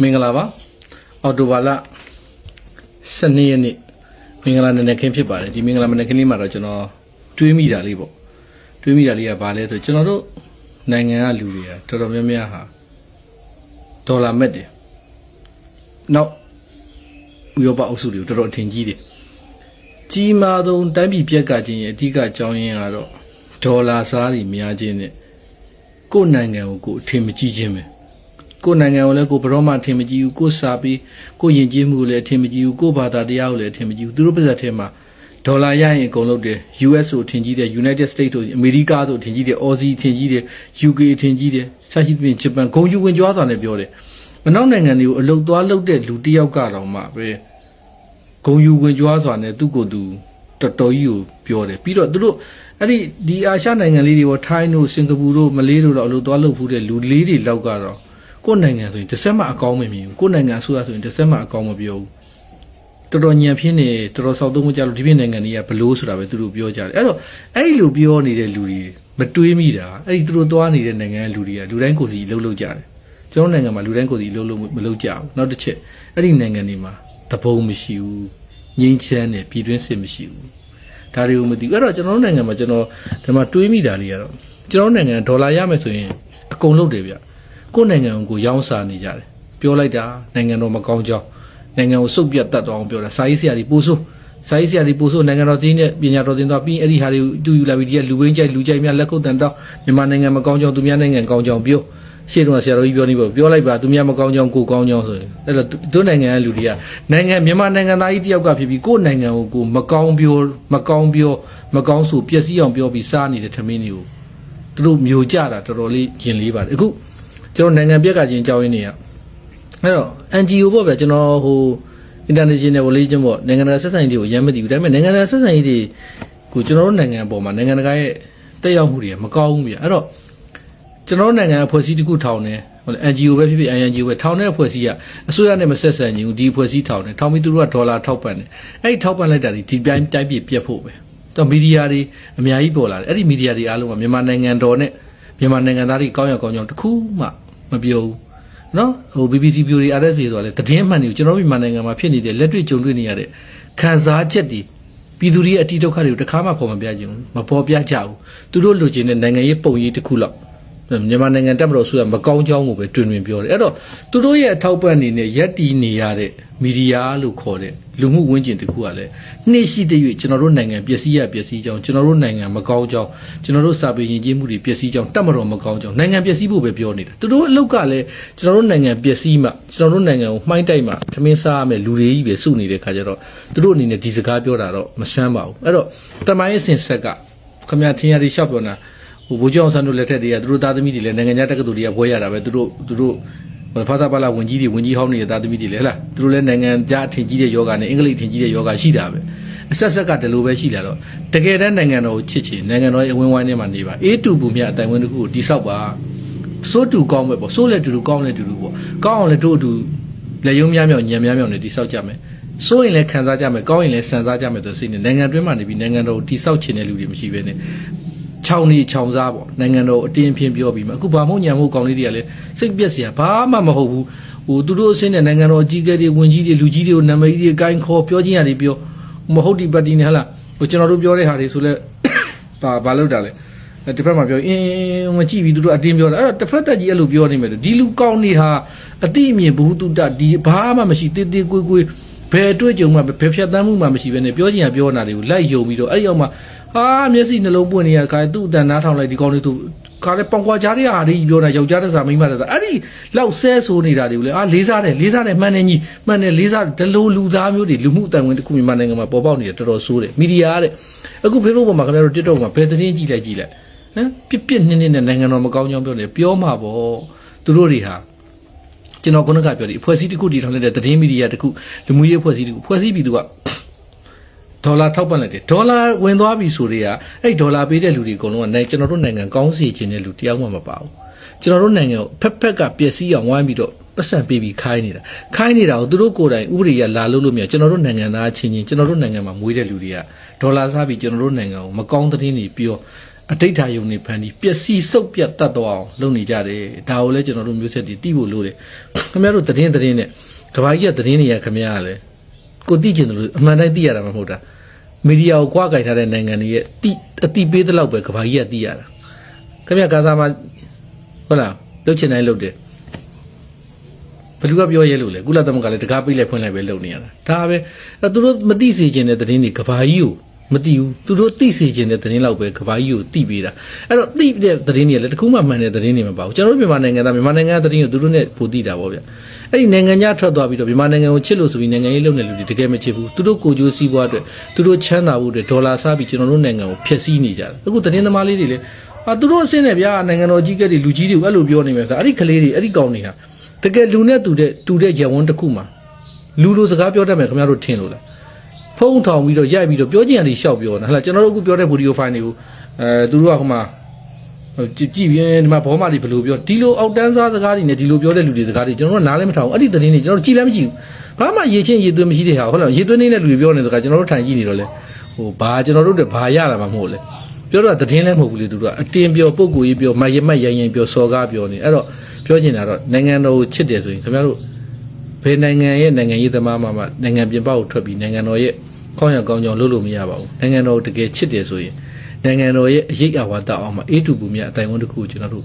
မင်္ဂလာပါအော်တိုဘာလ12ရက်နေ့မင်္ဂလာနံနက်ခင်းဖြစ်ပါတယ်ဒီမင်္ဂလာနံနက်ခင်းလေးမှာတော့ကျွန်တော်တွေးမိတာလေးပေါ့တွေးမိတာလေးကဘာလဲဆိုကျွန်တော်တို့နိုင်ငံကလူတွေကတော်တော်များများဟာဒေါ်လာမက်တယ်နောက်ဥရောပအုပ်စုတွေတော်တော်အထင်ကြီးတယ်ကြီးမားဆုံးတိုင်းပြည်ပြက်ကခြင်းရဲ့အဓိကအကြောင်းရင်းကတော့ဒေါ်လာစားတွေများခြင်းနဲ့ကိုယ့်နိုင်ငံကိုကိုယ်အထင်မကြီးခြင်းပဲ ကိုယ်နိုင်ငံကိုလည်းကိုယ်ဘရောမှအထင်မကြီးဘူးကိုယ်စာပြီးကိုယ်ယဉ်ကျေးမှုကိုလည်းအထင်မကြီးဘူးကိုယ်ဘာသာတရားကိုလည်းအထင်မကြီးဘူးသူတို့ပါဇက်ထဲမှာဒေါ်လာရရင်အကုန်လုံးတယ် US ဆိုအထင်ကြီးတယ် United States ဆိုအမေရိကဆိုအထင်ကြီးတယ် Aussie အထင်ကြီးတယ် UK အထင်ကြီးတယ်ဆရှိသဖြင့်ဂျပန်ဂုံယူဝင်ကြွားစွာနဲ့ပြောတယ်မနောက်နိုင်ငံတွေကိုအလုတ်သွားလုတ်တဲ့လူတစ်ယောက်ကတော့မှပဲဂုံယူဝင်ကြွားစွာနဲ့သူ့ကိုယ်သူတော်တော်ကြီးကိုပြောတယ်ပြီးတော့သူတို့အဲ့ဒီဒီအာရှနိုင်ငံလေးတွေပေါ့ထိုင်းတို့စင်ကာပူတို့မလေးတို့တော့အလုတ်သွားလုတ်ဖူးတဲ့လူလေးတွေလောက်ကတော့ ကိုယ့်နိုင်ငံဆိုရင်တစ်ဆက်မှအကောင်းမမြင်ဘူးကိုယ့်နိုင်ငံအစိုးရဆိုရင်တစ်ဆက်မှအကောင်းမပြောဘူးတော်တော်ညံပြင်းနေတော်တော်ဆောက်သုံးမကြလို့ဒီပြနိုင်ငံတွေကဘလို့ဆိုတာပဲသူတို့ပြောကြတယ်အဲ့တော့အဲ့ဒီလိုပြောနေတဲ့လူတွေမတွေးမိတာအဲ့ဒီသူတို့သွားနေတဲ့နိုင်ငံကလူတွေကလူတိုင်းကိုယ်စီလှုပ်လှုပ်ကြတယ်ကျွန်တော်နိုင်ငံမှာလူတိုင်းကိုယ်စီလှုပ်လှုပ်မလှုပ်ကြဘူးနောက်တစ်ချက်အဲ့ဒီနိုင်ငံတွေမှာတဘုံမရှိဘူးငြိမ်းချမ်းတယ်ပြည်တွင်းစစ်မရှိဘူးဒါတွေကိုမသိဘူးအဲ့တော့ကျွန်တော်တို့နိုင်ငံမှာကျွန်တော်ဒီမှာတွေးမိတာလေးကတော့ကျွန်တော်တို့နိုင်ငံဒေါ်လာရမယ်ဆိုရင်အကုန်လုပ်တယ်ဗျ ကိုယ့်နိုင်ငံကိုရောင်းစားနေကြတယ်ပြောလိုက်တာနိုင်ငံတော်မကောင်းကြောင်းနိုင်ငံကိုစုပ်ပြတ်တတ်သွားအောင်ပြောတာစာရေးဆရာကြီးပို့ဆိုးစာရေးဆရာကြီးပို့ဆိုးနိုင်ငံတော်သင်းနဲ့ပညာတော်သင်းသွားပြီးအဲ့ဒီဟာတွေကိုတူယူလာပြီးဒီကလူဝင်းကြိုက်လူကြိုက်များလက်ခုပ်တန်တောင်းမြန်မာနိုင်ငံမကောင်းကြောင်းသူများနိုင်ငံကောင်းကြောင်းပြောရှေ့တော့ဆရာတော်ကြီးပြောနေပေါ့ပြောလိုက်ပါသူများမကောင်းကြောင်းကိုကောင်းကြောင်းဆိုရင်အဲ့တော့တို့နိုင်ငံကလူတွေကနိုင်ငံမြန်မာနိုင်ငံသားကြီးတယောက်ကဖြစ်ပြီးကိုယ့်နိုင်ငံကိုကိုမကောင်းပြောမကောင်းပြောမကောင်းဆိုပျက်စီးအောင်ပြောပြီးစားနေတဲ့ထမင်းတွေကိုသူတို့မျိုးကြတာတော်တော်လေးကျင်လေးပါတယ်အခု ကျွန်တော်နိုင်ငံပြက်ကချင်းကြောင်းရင်းနေရအဲ့တော့ NGO ပေါ့ဗျာကျွန်တော်ဟို international relation ပေါ့နိုင်ငံတကာဆက်ဆံရေးတွေကိုရမ်းမသိဘူးဒါပေမဲ့နိုင်ငံတကာဆက်ဆံရေးတွေကိုကျွန်တော်တို့နိုင်ငံပေါ်မှာနိုင်ငံတကာရဲ့တက်ရောက်မှုတွေကမကောင်းဘူးဗျာအဲ့တော့ကျွန်တော်တို့နိုင်ငံအဖွဲ့အစည်းတစ်ခုထောင်နေဟို NGO ပဲဖြစ်ဖြစ် INGO ပဲထောင်တဲ့အဖွဲ့အစည်းကအစိုးရနဲ့မဆက်ဆံခြင်းဘူးဒီအဖွဲ့အစည်းထောင်နေထောင်ပြီးသူတို့ကဒေါ်လာထောက်ပံ့တယ်အဲ့ဒီထောက်ပံ့လိုက်တာဒီတိုင်းတိုင်းပြည်ပြတ်ဖို့ပဲတော့မီဒီယာတွေအများကြီးပေါ်လာတယ်အဲ့ဒီမီဒီယာတွေအားလုံးကမြန်မာနိုင်ငံတော်နဲ့မြန်မာနိုင်ငံသားတွေကောင်းရကောင်းကြောင်းတစ်ခုမှ မပြောဘူးနော်ဟို BBC ပြိုတွေ RFA ဆိုတာလေသတင်းမှန်တွေကိုကျွန်တော်တို့မြန်မာနိုင်ငံမှာဖြစ်နေတဲ့လက်တွေ့ကြုံတွေ့နေရတဲ့ခံစားချက်တွေပြည်သူတွေရဲ့အတိဒုက္ခတွေကိုတစ်ခါမှဖော်မပြကြဘူးမဖော်ပြကြဘူးသူတို့လိုချင်တဲ့နိုင်ငံရေးပုံရိပ်တစ်ခုလောက် မြန်မာနိုင်ငံတက်မတော်ဆိုရမကောင်းကြောင်းကိုပဲတွင်တွင်ပြောတယ်အဲ့တော့သူတို့ရဲ့အထောက်ပံ့အနေနဲ့ရက်တီနေရတဲ့မီဒီယာလို့ခေါ်တဲ့လူမှုဝန်းကျင်တစ်ခုကလည်းနှိမ့်ရှိတဲ့၍ကျွန်တော်တို့နိုင်ငံပျက်စီးရပျက်စီးကြောင်းကျွန်တော်တို့နိုင်ငံမကောင်းကြောင်းကျွန်တော်တို့စာပေယဉ်ကျေးမှုတွေပျက်စီးကြောင်းတက်မတော်မကောင်းကြောင်းနိုင်ငံပျက်စီးဖို့ပဲပြောနေတာသူတို့အလောက်ကလည်းကျွန်တော်တို့နိုင်ငံပျက်စီးမှကျွန်တော်တို့နိုင်ငံကိုမှိုင်းတိုက်မှထမင်းစားရမယ်လူတွေကြီးပဲစုနေတဲ့ခါကျတော့သူတို့အနေနဲ့ဒီစကားပြောတာတော့မဆန်းပါဘူးအဲ့တော့တမိုင်းအစဉ်ဆက်ကခမရထင်ရည်ရှောက်ပြောတာ ဟိုဘိုးကျောင်းဆန်းတို့လက်ထက်တွေကသူတို့သားသမီးတွေလည်းနိုင်ငံခြားတက္ကသိုလ်တွေကဘွဲရတာပဲသူတို့သူတို့ဟိုဖာသာပါလာဝင်ကြီးတွေဝင်ကြီးဟောင်းနေတဲ့သားသမီးတွေလည်းဟလားသူတို့လည်းနိုင်ငံခြားအထင်ကြီးတဲ့ယောဂနဲ့အင်္ဂလိပ်ထင်ကြီးတဲ့ယောဂရှိတာပဲအဆက်ဆက်ကဒီလိုပဲရှိလာတော့တကယ်တမ်းနိုင်ငံတော်ကိုချစ်ချင်နိုင်ငံတော်ရဲ့အဝင်းဝိုင်းထဲမှာနေပါအေးတူပူမြအတိုင်ဝင်းတစ်ခုကိုတိဆောက်ပါစိုးတူကောင်းပဲပေါ့စိုးလည်းတူတူကောင်းလည်းတူတူပေါ့ကောင်းအောင်လည်းတို့အတူလက်ယုံများမြောက်ညံများမြောက်နေတိဆောက်ကြမယ်စိုးရင်လည်းခံစားကြမယ်ကောင်းရင်လည်းဆန်စားကြမယ်ဆိုစိတ်နဲ့နိုင်ငံတွင်းမှာနေပြီးနိုင်ငံတော်ကိုတိဆောက်ချင်တဲ့လူတွေမရှိဘဲနဲ့ ခြောင်နေခြောင်စားပေါ့နိုင်ငံတော်အတင်းအဖျင်းပြောပြီးမှအခုဗာမုံညံမှုကောင်းလေးတွေကလည်းစိတ်ပြက်စရာဘာမှမဟုတ်ဘူးဟိုသူတို့အစင်းတဲ့နိုင်ငံတော်အကြီးအကဲတွေဝင်ကြီးတွေလူကြီးတွေကိုနာမည်ကြီးတွေကိုင်းခေါ်ပြောချင်းရတယ်ပြောမဟုတ်ဒီပတ်တီနဲ့ဟလားဟိုကျွန်တော်တို့ပြောတဲ့ဟာတွေဆိုလဲဘာဘာလို့တာလဲတစ်ဖက်မှာပြောအင်းမကြည့်ပြီးသူတို့အတင်းပြောတာအဲ့တော့တစ်ဖက်တက်ကြီးအဲ့လိုပြောနေမယ်ဒီလူကောင်းနေဟာအတိအမြင်ဘ ഹു တုတဒီဘာမှမရှိတေးသေးကွေးကွေးဘယ်အတွေ့အကြုံမှဘယ်ဖြတ်သန်းမှုမှမရှိဘဲနဲ့ပြောချင်ရပြောနေတာတွေကိုလိုက်ယုံပြီးတော့အဲ့ရောက်မှ ဟာမျက်စိနှလုံးပွင့်နေရခါသူ့အတန်နားထောင်လိုက်ဒီကောင်လေးသူခါလေပေါင်ကွာကြားတဲ့ဟာလေးပြောတာယောက်ျားတဲ့စာမိန်းမတဲ့စာအဲ့ဒီလောက်ဆဲဆိုးနေတာတွေကိုလေအာလေးစားတယ်လေးစားတယ်မှန်တယ်ကြီးမှန်တယ်လေးစားတယ်ဒလိုလူသားမျိုးတွေလူမှုအတန်ဝင်တစ်ခုမြန်မာနိုင်ငံမှာပေါ်ပေါက်နေတယ်တော်တော်ဆိုးတယ်မီဒီယာတဲ့အခု Facebook ပေါ်မှာခင်ဗျားတို့ TikTok မှာဘယ်သတင်းကြည့်လိုက်ကြည့်လိုက်ဟမ်ပြစ်ပြစ်နင်းနင်းနဲ့နိုင်ငံတော်မကောင်းကြောင်းပြောနေပြောမှာပေါ့သူတို့တွေဟာကျွန်တော်ခုနကပြောဒီအဖွဲ့အစည်းတစ်ခုတည်ထောင်လိုက်တဲ့သတင်းမီဒီယာတစ်ခုလူမှုရေးအဖွဲ့အစည်းတစ်ခုဖွဲ့စည်းပြီးသူက ဒေါ်လာထောက်ပံ့လိုက်တယ်ဒေါ်လာဝင်သွားပြီဆိုတော့အဲ့ဒေါ်လာပေးတဲ့လူတွေအကုန်လုံးကနိုင်ကျွန်တော်တို့နိုင်ငံကောင်းစီခြင်းတဲ့လူတယောက်မှမပါဘူးကျွန်တော်တို့နိုင်ငံကိုဖက်ဖက်ကပျက်စီးအောင်ဝိုင်းပြီးတော့ပတ်စံပေးပြီးခိုင်းနေတာခိုင်းနေတာကိုသူတို့ကိုယ်တိုင်ဥပဒေရလာလို့လို့မရကျွန်တော်တို့နိုင်ငံသားချင်းချင်းကျွန်တော်တို့နိုင်ငံမှာမွေးတဲ့လူတွေကဒေါ်လာစားပြီးကျွန်တော်တို့နိုင်ငံကိုမကောင်းတဲ့င်းတွေပြောအတိတ်ထာယုံနေဖန်ပြီးပျက်စီးစုပ်ပြတ်တတ်တော့အောင်လုပ်နေကြတယ်ဒါကိုလည်းကျွန်တော်တို့မျိုးဆက်တွေသိဖို့လိုတယ်ခင်ဗျားတို့သတင်းသတင်းနဲ့ကဘာကြီးကသတင်းတွေကခင်ဗျားကလည်း ကိုသိကျင်တယ်လို့အမှန်တိုင်းသိရတာမဟုတ်တာမီဒီယာကိုကြွားကြိုက်ထားတဲ့နိုင်ငံတွေရဲ့တိအတိပေးတဲ့လောက်ပဲကဘာကြီးကသိရတာခင်ဗျားကာသာမှာဟုတ်လားလုပ်ချင်တိုင်းလုပ်တယ်ဘယ်သူကပြောရဲလို့လဲကုလသမဂ္ဂလည်းတကားပိတ်လိုက်ဖွင့်လိုက်ပဲလုပ်နေရတာဒါပဲအဲ့သူတို့မသိစေခြင်းတဲ့သတင်းတွေကဘာကြီးကိုမသိဘူးသူတို့သိစေခြင်းတဲ့သတင်းလောက်ပဲကဘာကြီးကိုသိပေးတာအဲ့တော့သိတဲ့သတင်းတွေကလည်းတခုမှမှန်တဲ့သတင်းတွေမပါဘူးကျွန်တော်တို့မြန်မာနိုင်ငံသားမြန်မာနိုင်ငံသားသတင်းကိုသူတို့နဲ့ပိုသိတာပေါ့ဗျ အဲ့ဒီနိုင်ငံခြားထွက်သွားပြီးတော့မြန်မာနိုင်ငံကိုချစ်လို့ဆိုပြီးနိုင်ငံရေးလုပ်နေလူတွေတကယ်မချစ်ဘူးသူတို့ကိုကြိုးစည်းပွားအတွက်သူတို့ချမ်းသာဖို့အတွက်ဒေါ်လာစားပြီးကျွန်တော်တို့နိုင်ငံကိုဖျက်ဆီးနေကြတယ်အခုသတင်းသမားလေးတွေလည်းအာသူတို့အစင်းနဲ့ဗျာနိုင်ငံတော်ကြီးကတွေလူကြီးတွေကိုအဲ့လိုပြောနေမယ်ဆိုအဲ့ဒီကလေးတွေအဲ့ဒီကောင်တွေဟာတကယ်လူနဲ့တူတဲ့တူတဲ့ရဝန်းတစ်ခုမှာလူလိုစကားပြောတတ်မယ်ခင်ဗျားတို့ထင်လို့လားဖုံးထောင်ပြီးတော့ရိုက်ပြီးတော့ပြောချင်ရတယ်ရှောက်ပြောနေတာဟဲ့လားကျွန်တော်တို့အခုပြောတဲ့ဗီဒီယိုဖိုင်တွေကိုအဲသူတို့ကဟိုမှာဟို ကြည့်ကြည့် bien ဒီမှာဘောမတွေဘယ်လိုပြောဒီလိုအောက်တန်းစားစကားတွေနဲ့ဒီလိုပြောတဲ့လူတွေစကားတွေကျွန်တော်တို့နားလည်းမထောင်ဘူးအဲ့ဒီသတင်းတွေကျွန်တော်တို့ကြည့်လည်းမကြည့်ဘူးဘာမှရေချင်းရေသွင်းမရှိတဲ့ဟာဟုတ်လားရေသွင်းနေတဲ့လူတွေပြောနေတဲ့စကားကျွန်တော်တို့ထိုင်ကြည့်နေတော့လေဟိုဘာကျွန်တော်တို့တွေဘာရတာမှမဟုတ်လေပြောတော့သတင်းလည်းမဟုတ်ဘူးလေသူတို့ကအတင်းပြောပုံကိုကြီးပြောမရမတ်ရိုင်းရိုင်းပြောစော်ကားပြောနေအဲ့တော့ပြောချင်တာတော့နိုင်ငံတော်ကိုချစ်တယ်ဆိုရင်ခင်ဗျားတို့ဘယ်နိုင်ငံရဲ့နိုင်ငံရေးသမားမှမှနိုင်ငံပြင်ပကိုထွက်ပြီးနိုင်ငံတော်ရဲ့ကောင်းရကောင်းကြောင်းလုပ်လို့မရပါဘူးနိုင်ငံတော်ကိုတကယ်ချစ်တယ်ဆိုရင် နိုင်ငံတော်ရဲ့အရေးအဝါဒအောင်မှာအေးတူပူမြအတိုင်းဝန်တစ်ခုကိုကျွန်တော်တို့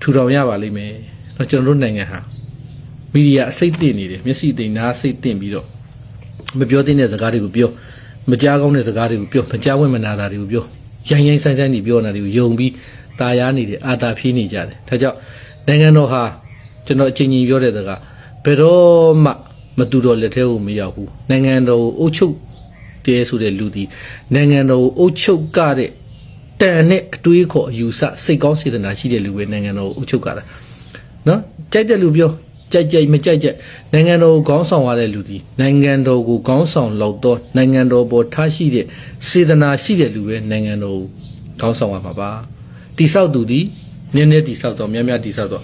ထူထောင်ရပါလိမ့်မယ်တော့ကျွန်တော်တို့နိုင်ငံဟာမီဒီယာအစိတ်သိနေတယ်မျက်စိသိနားစိတ်သိပြီးတော့မပြောသင့်တဲ့စကားတွေကိုပြောမကြားကောင်းတဲ့စကားတွေကိုပြောမကြားဝင်မနာတာတွေကိုပြောရိုင်းရိုင်းဆိုင်ဆိုင်နေပြောနေတာတွေကိုယုံပြီးตายာနေတယ်အာတာဖြီးနေကြတယ်ဒါကြောင့်နိုင်ငံတော်ဟာကျွန်တော်အချိန်ကြီးပြောတဲ့စကား ဘယ်တော့မှမတူတော့လက်ထဲကိုမရောက်ဘူးနိုင်ငံတော်ကိုအုပ်ချုပ်တဲဆိုတဲ့လူဒီနိုင်ငံတော်ကိုအုပ်ချုပ်ကတဲ့ တန်နဲ့အတွေးခေါ်အယူဆစိတ်ကောင်းစေတနာရှိတဲ့လူပဲနိုင်ငံတော်ကိုအုပ်ချုပ်ကြတာနော်ကြိုက်တဲ့လူပြောကြိုက်ကြိုက်မကြိုက်ကြိုက်နိုင်ငံတော်ကိုခေါင်းဆောင်ရတဲ့လူဒီနိုင်ငံတော်ကိုခေါင်းဆောင်လောက်တော့နိုင်ငံတော်ပေါ်ထားရှိတဲ့စေတနာရှိတဲ့လူပဲနိုင်ငံတော်ကိုခေါင်းဆောင်ရမှာပါတိဆောက်သူဒီနည်းနည်းတိဆောက်တော့များများတိဆောက်တော့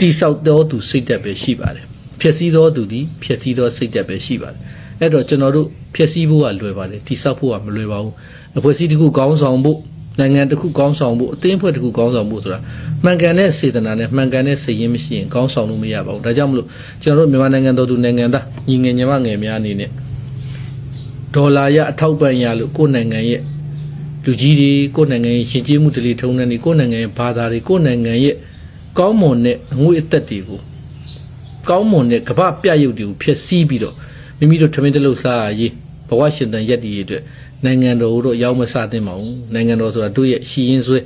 တိဆောက်တော့သူစိတ်သက်ပဲရှိပါတယ်ဖြစ်စည်းသောသူသည်ဖြစ်စည်းသောစိတ်သက်ပဲရှိပါတယ်အဲ့တော့ကျွန်တော်တို့ဖြစ်စည်းဖို့ကလွယ်ပါတယ်တိဆောက်ဖို့ကမလွယ်ပါဘူးအဖွဲ့အစည်းတစ်ခုကောင်းဆောင်ဖို့ နိုင်ငံတစ်ခုကောင်းဆောင်ဖို့အသင်းအဖွဲ့တစ်ခုကောင်းဆောင်ဖို့ဆိုတာမှန်ကန်တဲ့စေတနာနဲ့မှန်ကန်တဲ့စိတ်ရင်းမရှိရင်ကောင်းဆောင်လို့မရပါဘူးဒါကြောင့်မလို့ကျွန်တော်တို့မြန်မာနိုင်ငံတော်သူနိုင်ငံသားညီငယ်ညီမငယ်များအနေနဲ့ဒေါ်လာရအထောက်ပံ့ရလို့ကိုယ့်နိုင်ငံရဲ့လူကြီးတွေကိုယ့်နိုင်ငံရဲ့ရှင်ကျေးမှုတလေထုံးတဲ့တွေကိုယ့်နိုင်ငံရဲ့ဘာသာတွေကိုယ့်နိုင်ငံရဲ့ကောင်းမွန်တဲ့အငွေအသက်တွေကိုကောင်းမွန်တဲ့ကမ္ဘာပြရုပ်တွေကိုဖျက်ဆီးပြီးတော့မိမိတို့ထမင်းတစ်လုပ်စားရရေးဘဝရှင်သန်ရက်တည်ရတဲ့ နိုင်ငံတော်တို့ရောက်မစသင့်ပါဘူးနိုင်ငံတော်ဆိုတာတို့ရဲ့ရှီရင်ဆွဲ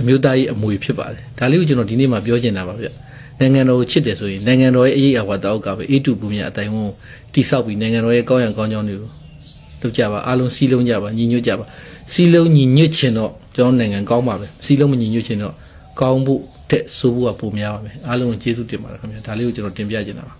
အမျိုးသားရေးအမွေဖြစ်ပါတယ်ဒါလေးကိုကျွန်တော်ဒီနေ့မှပြောချင်တာပါဗျနိုင်ငံတော်ကိုချစ်တယ်ဆိုရင်နိုင်ငံတော်ရဲ့အရေးအဝါတောက်ကပဲအေးတူပူမြအတိုင်းဝန်းတိဆောက်ပြီးနိုင်ငံတော်ရဲ့ကောင်းရံကောင်းကြောင်းတွေကိုလုပ်ကြပါအားလုံးစီးလုံးကြပါညီညွတ်ကြပါစီးလုံးညီညွတ်ချင်တော့ကျွန်တော်နိုင်ငံကောင်းပါပဲစီးလုံးမညီညွတ်ချင်တော့ကောင်းဖို့တဲ့ဆိုဖို့ကပုံများပါမယ်အားလုံးကိုကျေးဇူးတင်ပါတယ်ခင်ဗျာဒါလေးကိုကျွန်တော်တင်ပြချင်တာပါ